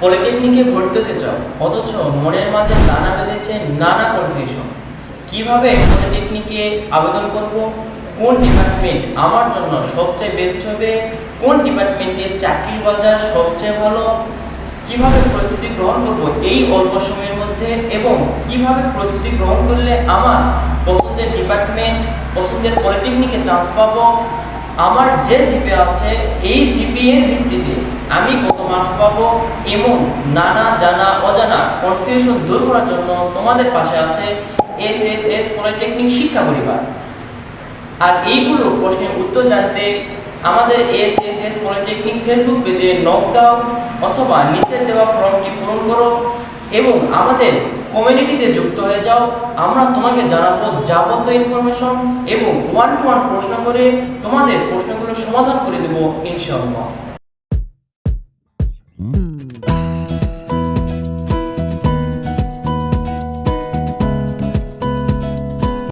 পলিটেকনিকে ভর্তি হতে চাও অথচ মনের মাঝে নানা বেঁধেছে নানা কনফিউশন কীভাবে পলিটেকনিকে আবেদন করব? কোন ডিপার্টমেন্ট আমার জন্য সবচেয়ে বেস্ট হবে? কোন ডিপার্টমেন্টে চাকরির বাজার সবচেয়ে ভালো? কীভাবে প্রস্তুতি গ্রহণ করব এই অল্প সময়ের মধ্যে? এবং কীভাবে প্রস্তুতি গ্রহণ করলে আমার পছন্দের ডিপার্টমেন্ট পছন্দের পলিটেকনিকে চান্স পাবো? আমার যে জিপে আছে, এই জিপি এর ভিত্তিতে মার্কস পাবো। এবং নানা, জানা, অজানা কনফিউশন দূর করার জন্য তোমাদের পাশে আছে এস এস এস পলিটেকনিক শিক্ষা পরিবার। আর এইগুলো প্রশ্নের উত্তর জানতে আমাদের S S S polytechnic Facebook পেজে নক দাও অথবা নিচের দেওয়া ফর্মটি পূরণ করো এবং আমাদের কমিউনিটিতে যুক্ত হয়ে যাও। আমরা তোমাকে জানাব যাবতীয় ইনফরমেশন এবং ওয়ান টু ওয়ান প্রশ্ন করে তোমাদের প্রশ্নগুলো সমাধান করে দেবো, ইনশাআল্লাহ। Mm.